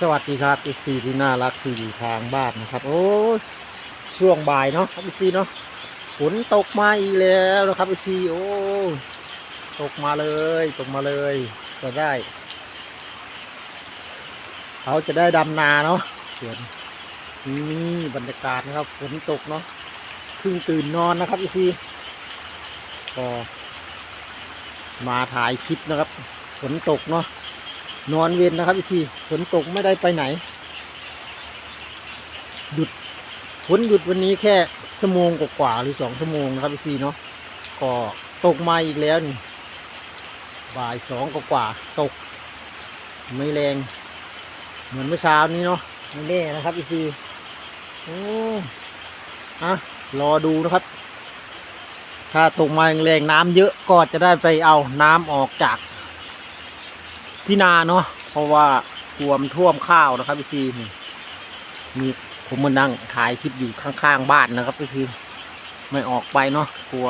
สวัสดีครับอีซีที่น่ารักที่อยู่ทางบ้านนะครับ โอ้ช่วงบ่ายเนาะครับอีซีเนาะฝนตกมาอีกแล้วนะครับอีซีโอ้ตกมาเลย ตกมาเลยจะได้เขาจะได้ดำนาเนาะส่วนนี่บรรยากาศนะครับฝนตกเนาะเพิ่งตื่นนอนนะครับอีซีก็มาถ่ายคลิปนะครับฝนตกเนาะ นอนเวียนนะครับพี่ซีฝนตกไม่ได้ไปไหน หยุดฝนหยุดวันนี้แค่ชั่วโมงกว่าหรือสองชั่วโมงนะครับพี่ซีเนาะก็ตกมาอีกแล้วนี่บ่ายสองกว่าตก ไม่แรง เหมือนเมื่อเช้านี้เนาะไม่แน่นะครับพี่ซีโอ้อะรอดูนะครับ ถ้าตกมาแรงน้ำเยอะก็จะได้ไปเอาน้ำออกจาก ที่นาเนาะเพราะว่ากลัวมนท่วมข้าวนะครับพี่ซีนี่มีผมมานั่งถ่ายคลิปอยู่ข้างๆบ้านนะครับพี่ซีไม่ออกไปเนาะกลัว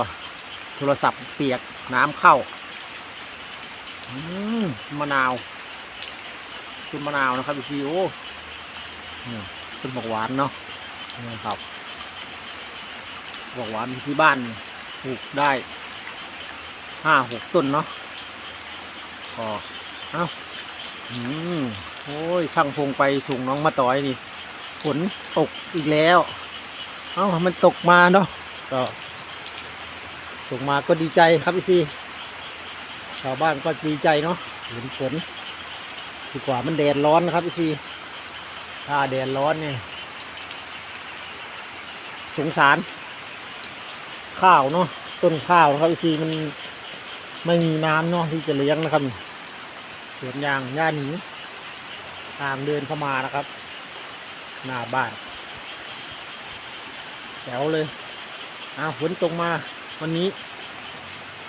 โทรศัพท์เปียกน้ำเข้าอืมมะนาวต้นมะนาวนะครับพี่ซีโอ้ต้นบอกหวานเนาะนี่ครับบอกหวานที่บ้านปลูกได้ห้าหกต้นเนาะก็ เอาอืมโอ้ยช่างพงไปส่งน้องมาต่อยนี่ ฝนตกอีกแล้ว เอ้ามันตกมาเนาะก็ตกมาก็ดีใจครับพี่ซีชาวบ้านก็ดีใจเนาะเห็นฝนดีกว่ามันแดดร้อนนะครับพี่ซีถ้าแดดร้อนเนี่ยสงสาร ข้าวเนาะต้นข้าวนะครับพี่ซีมันไม่มีน้ำเนาะที่จะเลี้ยงนะครับ สวนยางย่าหนีทางเดินเข้ามานะครับ หน้าบ้านแถวเลยอ้าวฝนตกมา วันนี้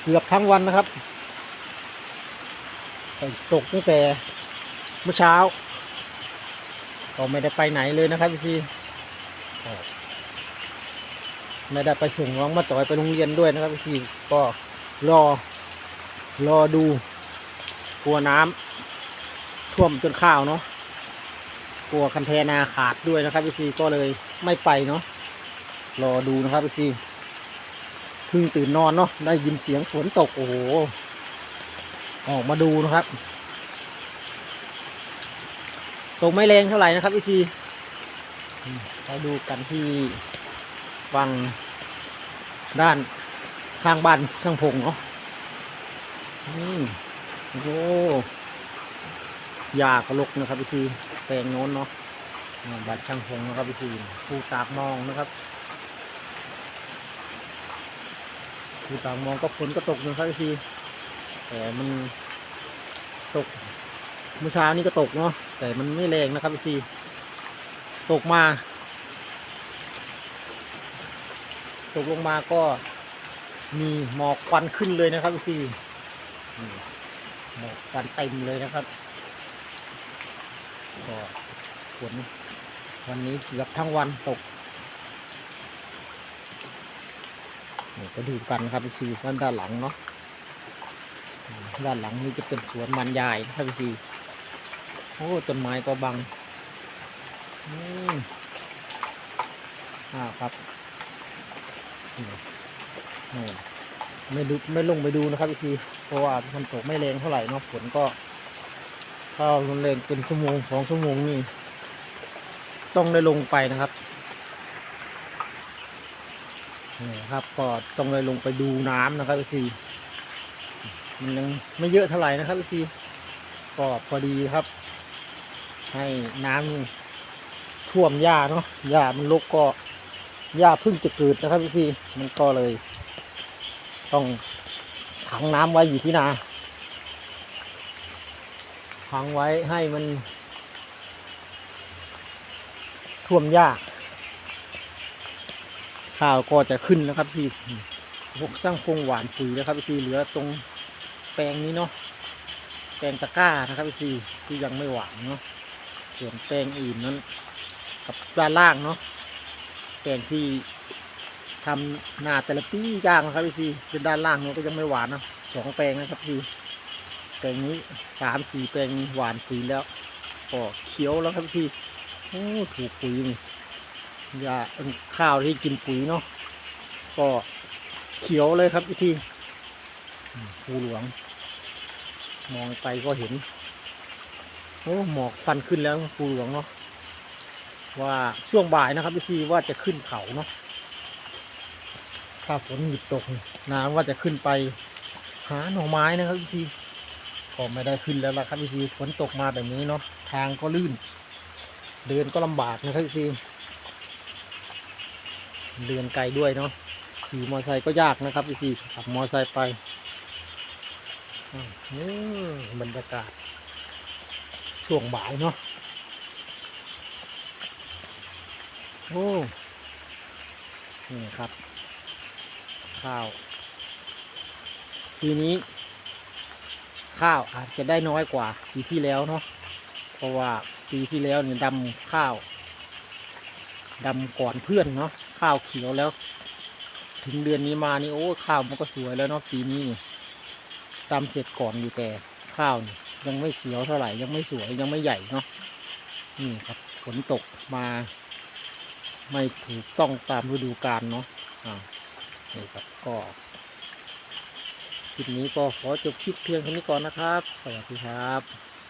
เกือบทั้งวันนะครับตตกตั้งแต่เมื่อเช้า ก็ไม่ได้ไปไหนเลยนะครับพี่ซีไม่ได้ไปส่งน้องมาต่อยไปโรงเรียนด้วยนะครับพี่ซีก็รอรอดูกลัวน้ำ ท่วมจนข้าวเนาะกลัวคันแทนาขาดด้วยนะครับพี่ซีก็เลยไม่ไปเนาะรอดูนะครับพี่ซีเพิ่งตื่นนอนเนาะได้ยินเสียงฝนตกโอ้โหออกมาดูนะครับตกไม่แรงเท่าไหร่นะครับพี่ซีอืมเราดูกันที่ฟังด้านข้างบ้านช่างพงเนาะอืมโอ้ ยากระลกนะครับพี่ซีแปลงโน้นเนาะบัตรช่างพงนะครับพี่ซีผู้ตากมองนะครับผู้ตากมองก็ฝนก็ตกนะครับพี่ซีแต่มันตกเมื่อเช้านี้ก็ตกเนาะแต่มันไม่แรงนะครับพี่ซีตกมา ตกลงมาก็มีหมอกควันขึ้นเลยนะครับพี่ซีหมอกควันเต็มเลยนะครับ ก็ฝนวันนี้เกือบทั้งวันตกนี่ไปดูกันครับพี่ซีด้านด้านหลังเนาะด้านหลังนี่จะเป็นสวนมันยายนะครับพี่ซีโอ้ต้นไม้ก็บังอืมอ่าครับนี่ไม่ดูไม่ลงไปดูนะครับพี่ซีเพราะว่ามันตกไม่แรงเท่าไหร่เนาะฝนก็ ถ้ามันแรงเป็นชั่วโมงสองชั่วโมงนี่ต้องได้ลงไปนะครับนี่ครับก็ต้องได้ลงไปดูน้ำนะครับพี่ซีมันยังไม่เยอะเท่าไหร่นะครับพี่ซีก็พอดีครับ ให้น้ำท่วมหญ้าเนาะหญ้ามันรกก็หญ้าเพิ่งจะเกิดนะครับพี่ซีมันก็เลย ต้องขังน้ำไว้อยู่ที่นา ขังไว้ให้มันท่วมยาก ข้าวก็จะขึ้นแล้วครับพี่พวกสร้างพงหวานปุ๋ยนะครับพี่เหลือตรงแปลงนี้เนาะแปลงตะกร้านะครับพี่ที่ยังไม่หวานเนาะส่วนแปลงอื่นนั้นกับด้านล่างเนาะแปลงที่ทำนาแต่ละปีย่างนะครับพี่เป็นด้านล่างเนาะก็ยังไม่หวานเนาะสองแปลงนะครับพี่ แปลงนี้สามสี่แปลงนี้หวานปุ๋ยแล้วก็เขียวแล้วครับพี่โอ้ถูกปุ๋ยนี่ยาเอิ่มข้าวที่กินปุ๋ยเนาะก็เขียวเลยครับพี่ภูหลวง มองไปก็เห็นโอ้หมอกฟันขึ้นแล้วภูหลวงเนาะว่าช่วงบ่ายนะครับพี่ว่าจะขึ้นเขาเนาะถ้าฝนหยุดตกน้ำว่าจะขึ้นไป หาหน่อไม้นะครับพี่ซี ก็ไม่ได้ขึ้นแล้วล่ะครับพี่ซีฝนตกมาแบบนี้เนาะทางก็ลื่น เดินก็ลำบากนะครับพี่ซีเดินไกลด้วยเนาะขี่มอไซค์ก็ยากนะครับพี่ซีขับมอไซค์ไปอืมบรรยากาศ ช่วงบ่ายเนาะโอ้นี่ครับ ข้าว ปีนี้ ข้าวอาจจะได้น้อยกว่าปีที่แล้วเนาะเพราะว่าปีที่แล้วเนี่ยดำข้าวดำก่อนเพื่อนเนาะข้าวเขียวแล้ว ถึงเดือนนี้มานี่โอ้ข้าวมันก็สวยแล้วเนาะปีนี้นดำเสร็จก่อนอยู่แต่ข้าวนี่ยังไม่เขียวเท่าไหร่ยังไม่สวยยังไม่ใหญ่เนาะนี่ครับฝนตกมา ไม่ถูกต้องตามฤดูกาลเนาะอ่านี่ครับก็ คลิปนี้ก็ขอจบคลิปเพียงเท่านี้ก่อนนะครับ สวัสดีครับ